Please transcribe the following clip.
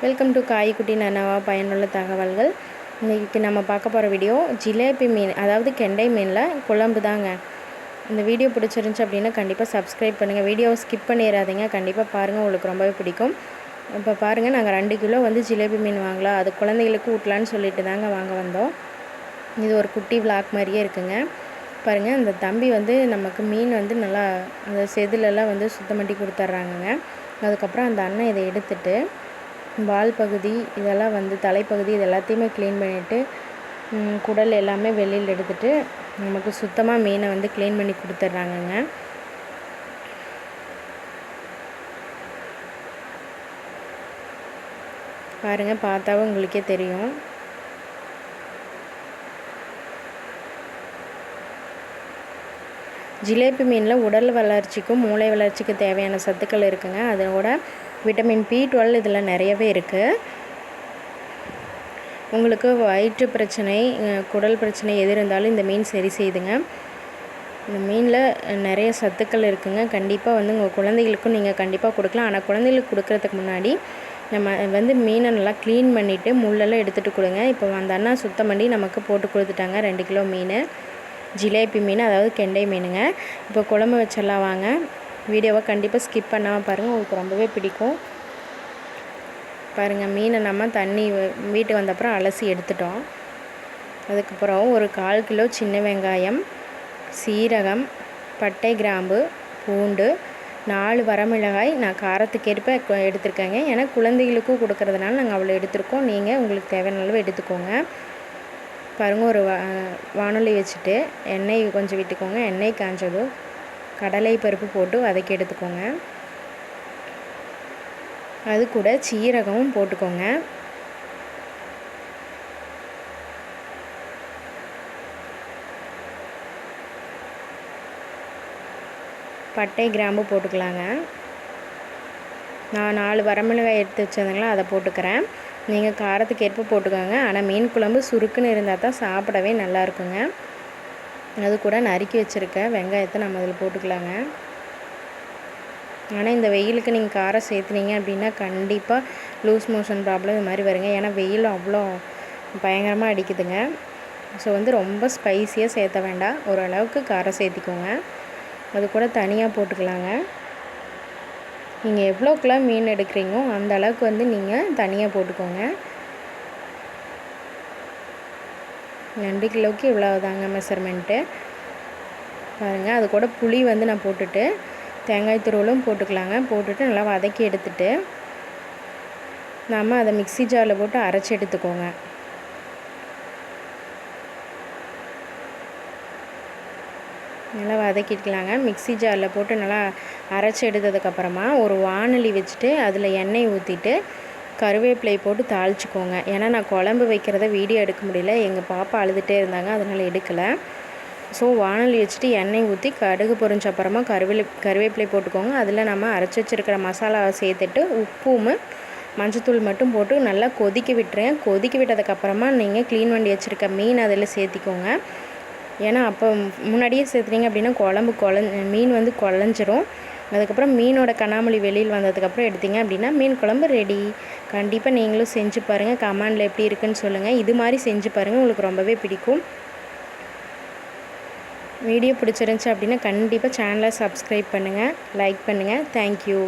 Welcome to காய்குட்டி நனவா பயனுள்ள தகவல்கள். இன்றைக்கி நம்ம பார்க்க போகிற வீடியோ ஜிலேபி மீன் அதாவது கெண்டை மீனில் குழம்பு தாங்க. இந்த வீடியோ பிடிச்சிருந்துச்சி அப்படின்னா கண்டிப்பாக சப்ஸ்கிரைப் பண்ணுங்கள் வீடியோவை ஸ்கிப் பண்ணிடாதீங்க கண்டிப்பாக பாருங்கள் உங்களுக்கு ரொம்பவே பிடிக்கும். இப்போ பாருங்கள் நாங்கள் ரெண்டு கிலோ வந்து ஜிலேபி மீன் வாங்கலாம். அது குழந்தைகளுக்கு ஊட்டலான்னு சொல்லிட்டு தாங்க வாங்க வந்தோம். இது ஒரு குட்டி விளாக் மாதிரியே இருக்குங்க. பாருங்கள் அந்த தம்பி வந்து நமக்கு மீன் வந்து நல்லா அந்த செதிலெல்லாம் வந்து சுத்தம் பண்ணி கொடுத்துட்றாங்கங்க அதுக்கப்புறம் அந்த அண்ணன் இதை எடுத்துகிட்டு வால் பகுதி இதெல்லாம் வந்து தலைப்பகுதி இது எல்லாத்தையுமே க்ளீன் பண்ணிவிட்டு குடல் எல்லாமே வெளியில் எடுத்துட்டு நமக்கு சுத்தமாக மீனை வந்து க்ளீன் பண்ணி கொடுத்துட்றாங்கங்க. பாருங்கள் பார்த்தாவே உங்களுக்கே தெரியும். ஜிலேபி மீனில் உடல் வளர்ச்சிக்கும் மூளை வளர்ச்சிக்கு தேவையான சத்துக்கள் இருக்குங்க. அதோட விட்டமின் பி டுவெல் இதில் நிறையவே இருக்குது உங்களுக்கு வயிற்று பிரச்சனை குடல் பிரச்சனை எது இருந்தாலும் இந்த மீன் சரி செய்துங்க. இந்த மீனில் நிறைய சத்துக்கள் இருக்குங்க. கண்டிப்பாக வந்து உங்கள் குழந்தைகளுக்கும் நீங்கள் கண்டிப்பாக கொடுக்கலாம். ஆனால் குழந்தைகளுக்கு கொடுக்குறதுக்கு முன்னாடி நம்ம வந்து மீனை நல்லா க்ளீன் பண்ணிவிட்டு முள்ளெல்லாம் எடுத்துகிட்டு கொடுங்க. இப்போ அந்த அண்ணா சுத்தம் பண்ணி நமக்கு போட்டு கொடுத்துட்டாங்க. ரெண்டு கிலோ மீன். ஜிலேபி மீன் அதாவது கெண்டை மீனுங்க. இப்போ குழம்பு வச்சிடலாம் வாங்க. வீடியோவை கண்டிப்பாக ஸ்கிப் பண்ணாமல் பாருங்கள் உங்களுக்கு ரொம்பவே பிடிக்கும். பாருங்கள் மீனை நம்ம தண்ணி வீட்டுக்கு வந்தப்புறம் அலசி எடுத்துட்டோம். அதுக்கப்புறம் ஒரு கால் கிலோ சின்ன வெங்காயம் சீரகம் பட்டை கிராம்பு பூண்டு நாலு வரமிளகாய். நான் காரத்துக்கேற்ப எடுத்திருக்கேங்க. ஏன்னா குழந்தைகளுக்கும் கொடுக்கறதுனால நாங்கள் அவ்வளோ எடுத்திருக்கோம். நீங்கள் உங்களுக்கு தேவையான அளவு எடுத்துக்கோங்க. பாருங்கள் ஒரு வா வானொலி வச்சுட்டு எண்ணெய் கொஞ்சம் விட்டுக்கோங்க. எண்ணெய் காஞ்சதும் கடலை பருப்பு போட்டு வதக்கி எடுத்துக்கோங்க. அது கூட சீரகமும் போட்டுக்கோங்க. பட்டை கிராம்பு போட்டுக்கலாங்க. நான் நாலு வரமிளகாய் எடுத்து வச்சதுங்களா அதை போட்டுக்கிறேன். நீங்கள் காரத்துக்கு ஏற்ப போட்டுக்கோங்க. ஆனால் மீன் குழம்பு சுருக்குன்னு இருந்தால் தான் சாப்பிடவே நல்லா இருக்குங்க. அது கூட நறுக்கி வச்சுருக்க வெங்காயத்தை நம்ம அதில் போட்டுக்கலாங்க. ஆனால் இந்த வெயிலுக்கு நீங்கள் காரம் சேர்த்துனீங்க அப்படின்னா கண்டிப்பாக லூஸ் மோஷன் ப்ராப்ளம் இது மாதிரி வருங்க. ஏன்னா வெயில் அவ்வளோ பயங்கரமாக அடிக்குதுங்க. ஸோ வந்து ரொம்ப ஸ்பைஸியாக சேர்த்த வேண்டாம். ஓரளவுக்கு காரம் சேர்த்திக்கோங்க. அது கூட தனியாக போட்டுக்கலாங்க. நீங்கள் எவ்வளோக்கெல்லாம் மீன் எடுக்கிறீங்களோ அந்த அளவுக்கு வந்து நீங்கள் தனியாக போட்டுக்கோங்க. ரெண்டு கிலோவுக்கு இவ்வளோ தாங்க மெஷர்மெண்ட்டு பாருங்கள் அது கூட புளி வந்து நான் போட்டுட்டு தேங்காய் துருவலும் போட்டுக்கலாங்க. போட்டுட்டு நல்லா வதக்கி எடுத்துட்டு நாம் அதை மிக்சி ஜாரில் போட்டு அரைச்சி எடுத்துக்கோங்க. நல்லா வதக்கிக்கலாங்க. மிக்சி ஜாரில் போட்டு நல்லா அரைச்சி எடுத்ததுக்கப்புறமா ஒரு வானொலி வச்சுட்டு அதில் எண்ணெய் ஊற்றிட்டு கருவேப்பிலை போட்டு தாளிச்சிக்கோங்க. ஏன்னா நான் குழம்பு வைக்கிறத வீடியோ எடுக்க முடியல. எங்கள் பாப்பா அழுதுகிட்டே இருந்தாங்க. அதனால் எடுக்கலை. ஸோ வானொலி வச்சுட்டு எண்ணெய் ஊற்றி கடுகு பொறிஞ்ச அப்புறமா கருவேலி கருவேப்பிலை போட்டுக்கோங்க. அதில் நம்ம அரைச்சி வச்சுருக்கிற மசாலாவை சேர்த்துட்டு உப்பும் மஞ்சத்தூள் மட்டும் போட்டு நல்லா கொதிக்க விட்டுருங்க. கொதிக்க விட்டதுக்கப்புறமா நீங்கள் க்ளீன் பண்ணி வச்சுருக்க மீன் அதில் சேர்த்திக்கோங்க. ஏன்னா அப்போ முன்னாடியே சேர்த்துனீங்க அப்படின்னா குழம்பு குழ மீன் வந்து குழஞ்சிரும். அதுக்கப்புறம் மீனோட கண்ணாமொழி வெளியில் வந்ததுக்கப்புறம் எடுத்தீங்க அப்படின்னா மீன் குழம்பு ரெடி கண்டிப்பாக நீங்களும் செஞ்சு பாருங்கள் கமாண்டில் எப்படி இருக்குன்னு சொல்லுங்கள் இது மாதிரி செஞ்சு பாருங்கள் உங்களுக்கு ரொம்பவே பிடிக்கும். வீடியோ பிடிச்சிருந்துச்சி அப்படின்னா கண்டிப்பாக சேனலை சப்ஸ்கிரைப் பண்ணுங்கள் லைக் பண்ணுங்கள் தேங்க்யூ